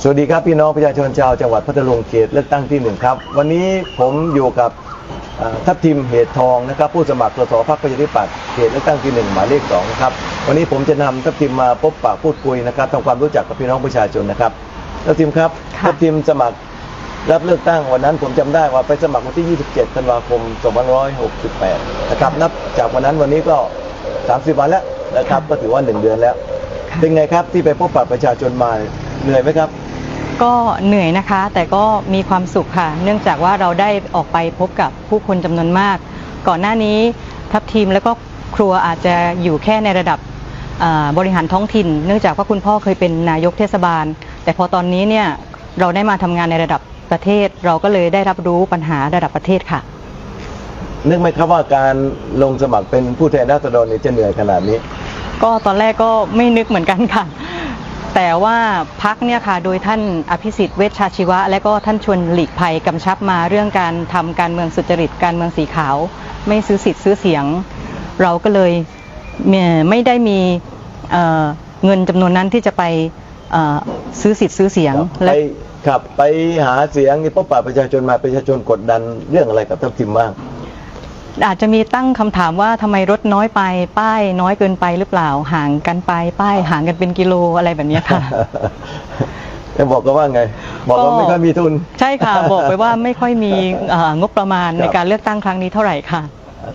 สวัสดีครับพี่น้องประชาชนชาวจังหวัดพัทลุงเขตเลือกตั้งที่หนึ่งครับ วันนี้ผมอยู่กับเอ่อทัพทิมเหตุทองนะครับ ผู้สมัครสสพรรคประชาธิปัตย์เขตเลือกตั้งที่หนึ่งหมายเลขสองครับวันนี้ผมจะนำทัพทิมมาพบปะพูดคุยนะครับทำความรู้จักกับพี่น้องประชาชนนะครับทัพทิมครับค่ะทัพทิมสมัครรับเลือกตั้งวันนั้นผมจำได้ว่าไปสมัครวันที่ 27 ธันวาคม 2568 นะครับนับจากวันนั้นวันนี้ก็ 30 วันแล้วนะครับก็ถือว่า 1 เดือนแล้ว เป็นไงครับที่ไปพบปะประชาชนมาเหนื่อยไหมครับ ก็เหนื่อยนะคะ แต่ก็มีความสุขค่ะ เนื่องจากว่าเราได้ออกไปพบกับผู้คนจำนวนมาก ก่อนหน้านี้ทัพทีมและก็ครัวอาจจะอยู่แค่ในระดับอ่าบริหารท้องถิ่น เนื่องจากว่าคุณพ่อเคยเป็นนายกเทศบาล แต่พอตอนนี้เนี่ยเราได้มาทำงานในระดับประเทศ เราก็เลยได้รับรู้ปัญหาระดับประเทศค่ะ นึกไหมครับว่าการลงสมัครเป็นผู้แทนราษฎรเนี่ยจะเหนื่อยขนาดนี้ ก็ตอนแรกก็ไม่นึกเหมือนกันค่ะ แต่ว่าพักเนี่ยค่ะโดยท่านอภิสิทธิ์เวชชาชีวะ และก็ท่านชวนหลีกภัยกำชับมาเรื่องการทำการเมืองสุจริตการเมืองสีขาว ไม่ซื้อสิทธิ์ซื้อเสียง เราก็เลยเอ่อไม่ได้มีเอ่อเงินจำนวนนั้นที่จะไปเอ่อซื้อสิทธิ์ซื้อเสียงไปและขับไปหาเสียงนี่พบปะประชาชนมาประชาชนกดดันเรื่องอะไรกับทัพทิมบ้าง อาจจะมีตั้งคำถามว่าทำไมรถน้อยไป ป้ายน้อยเกินไปหรือเปล่าห่างกันไป ป้ายห่างกันเป็นกิโลอะไรแบบเนี้ยค่ะ จะบอกก็ว่าไง บอกว่าก็ ไม่ค่อยมีทุน ใช่ค่ะ บอกไปว่าไม่ค่อยมีเอ่องบประมาณในการเลือกตั้งครั้งนี้เท่าไหร่ค่ะ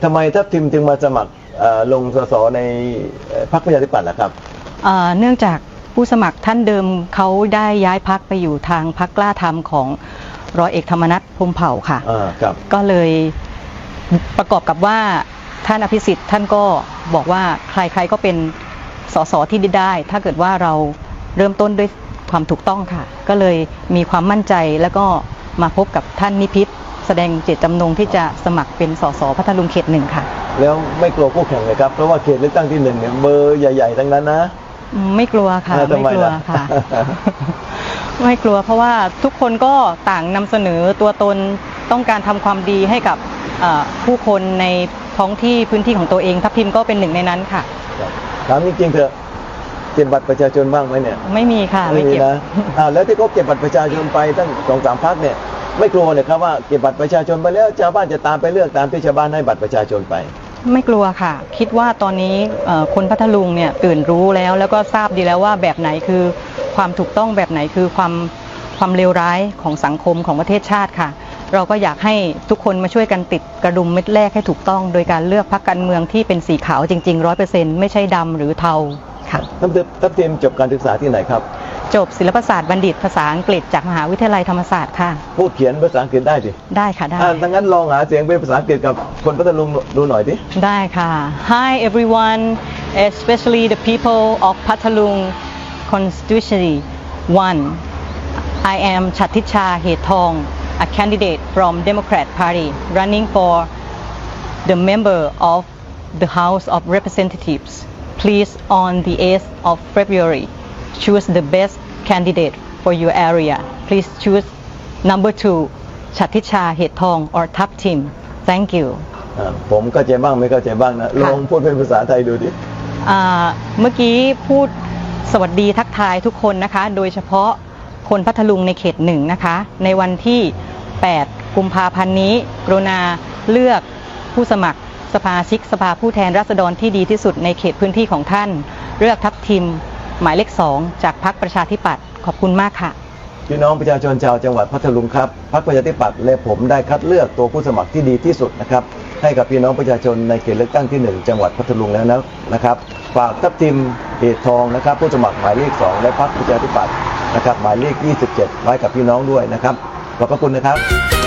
ทำไมทัพทิมจึงมาสมัครเอ่อลงสสในเอ่อพรรคประชาธิปัตย์ล่ะครับเอ่อเนื่องจากผู้สมัครท่านเดิมเขาได้ย้ายพักไปอยู่ทางพักกล้าธรรมของร้อยเอกธรรมนัฐพรหมเผ่าค่ะ อ่า ครับ ก็เลย ประกอบกับว่าท่านอภิสิทธิ์ท่านก็บอกว่าใครๆก็เป็นสสที่ได้ ถ้าเกิดว่าเราเริ่มต้นด้วยความถูกต้องค่ะ ก็เลยมีความมั่นใจแล้วก็มาพบกับท่านนิพิษแสดงเจตจำนงที่จะสมัครเป็นสสพัทลุงเขตหนึ่งค่ะ แล้วไม่กลัวคู่แข่งเลยครับเพราะว่าเขตเลือกตั้งที่หนึ่งเนี่ยเบอร์ใหญ่ๆทั้งนั้นนะอืมไม่กลัวค่ะเออทำไมไม่กลัวล่ะค่ะ ไม่กลัวเพราะว่าทุกคนก็ต่างนำเสนอตัวตน ต้องการทำความดีให้กับเอ่อผู้คนในท้องที่พื้นที่ของตัวเองทัพทิมก็เป็นหนึ่งในนั้นค่ะครับถามจริงๆเถอะเก็บบัตรประชาชนบ้างไหมเนี่ย ไม่มีค่ะไม่ไม่มีเก็บนะอ้าวแล้วที่เขาเก็บบัตรประชาชนไปตั้งสองสามพักเนี่ยไม่กลัวเลยครับว่าเก็บบัตรประชาชนไปแล้วชาวบ้านจะตามไปเลือกตามที่ชาวบ้านให้บัตรประชาชนไป ไม่กลัวค่ะ คิดว่าตอนนี้เอ่อคนพัทลุงเนี่ยตื่นรู้แล้วแล้วก็ทราบดีแล้วว่าแบบไหนคือความถูกต้องแบบไหนคือความความเลวร้ายของสังคมของประเทศชาติค่ะ เราก็อยากให้ทุกคนมาช่วยกันติดกระดุมเม็ดแรกให้ถูกต้อง โดยการเลือกพรรคการเมืองที่เป็นสีขาวจริงๆร้อยเปอร์เซ็นต์ไม่ใช่ดำหรือเทาค่ะท่านทัพทีมจบการศึกษาที่ไหนครับ จบศิลปศาสตร์บัณฑิตภาษาอังกฤษจากมหาวิทยาลัยธรรมศาสตร์ค่ะ พูดเขียนภาษาอังกฤษได้ดิได้ค่ะได้อ่าดังนั้นลองหาเสียงเป็นภาษาอังกฤษกับคนพัทลุงดูหน่อยดิได้ค่ะ Hi everyone especially the people of Patalung constituency one I am Chaticha Hetong a candidate from Democrat Party running for the member of the House of Representatives please on the 8th of February choose the best candidate for your area please choose number two Chaticha Hetong or Tap Team thank you อ่าผมเข้าใจบ้างไม่เข้าใจบ้างนะ ลองพูดเป็นภาษาไทยดูดิ อ่าเมื่อกี้พูดสวัสดีทักทายทุกคนนะคะ โดยเฉพาะคนพัทลุงในเขตหนึ่งนะคะ ในวันที่ 8 กุมภาพันธ์นี้ กรุณาเลือกผู้สมัครสภาชิกสภาผู้แทนราษฎรที่ดีที่สุดในเขตพื้นที่ของท่าน เลือกทัพทีมหมายเลขสองจากพรรคประชาธิปัตย์ขอบคุณมากค่ะ พี่น้องประชาชนชาวจังหวัดพัทลุงครับพรรคประชาธิปัตย์และผมได้คัดเลือกตัวผู้สมัครที่ดีที่สุดนะครับให้กับพี่น้องประชาชนในเขตเลือกตั้งที่ 1 จังหวัดพัทลุงแล้วนะนะครับฝากทัพทิมเหตุทองนะครับผู้สมัครหมายเลข 2 และพรรคประชาธิปัตย์นะครับหมายเลข 27 ไว้กับพี่น้องด้วยนะครับ ขอบพระคุณนะครับ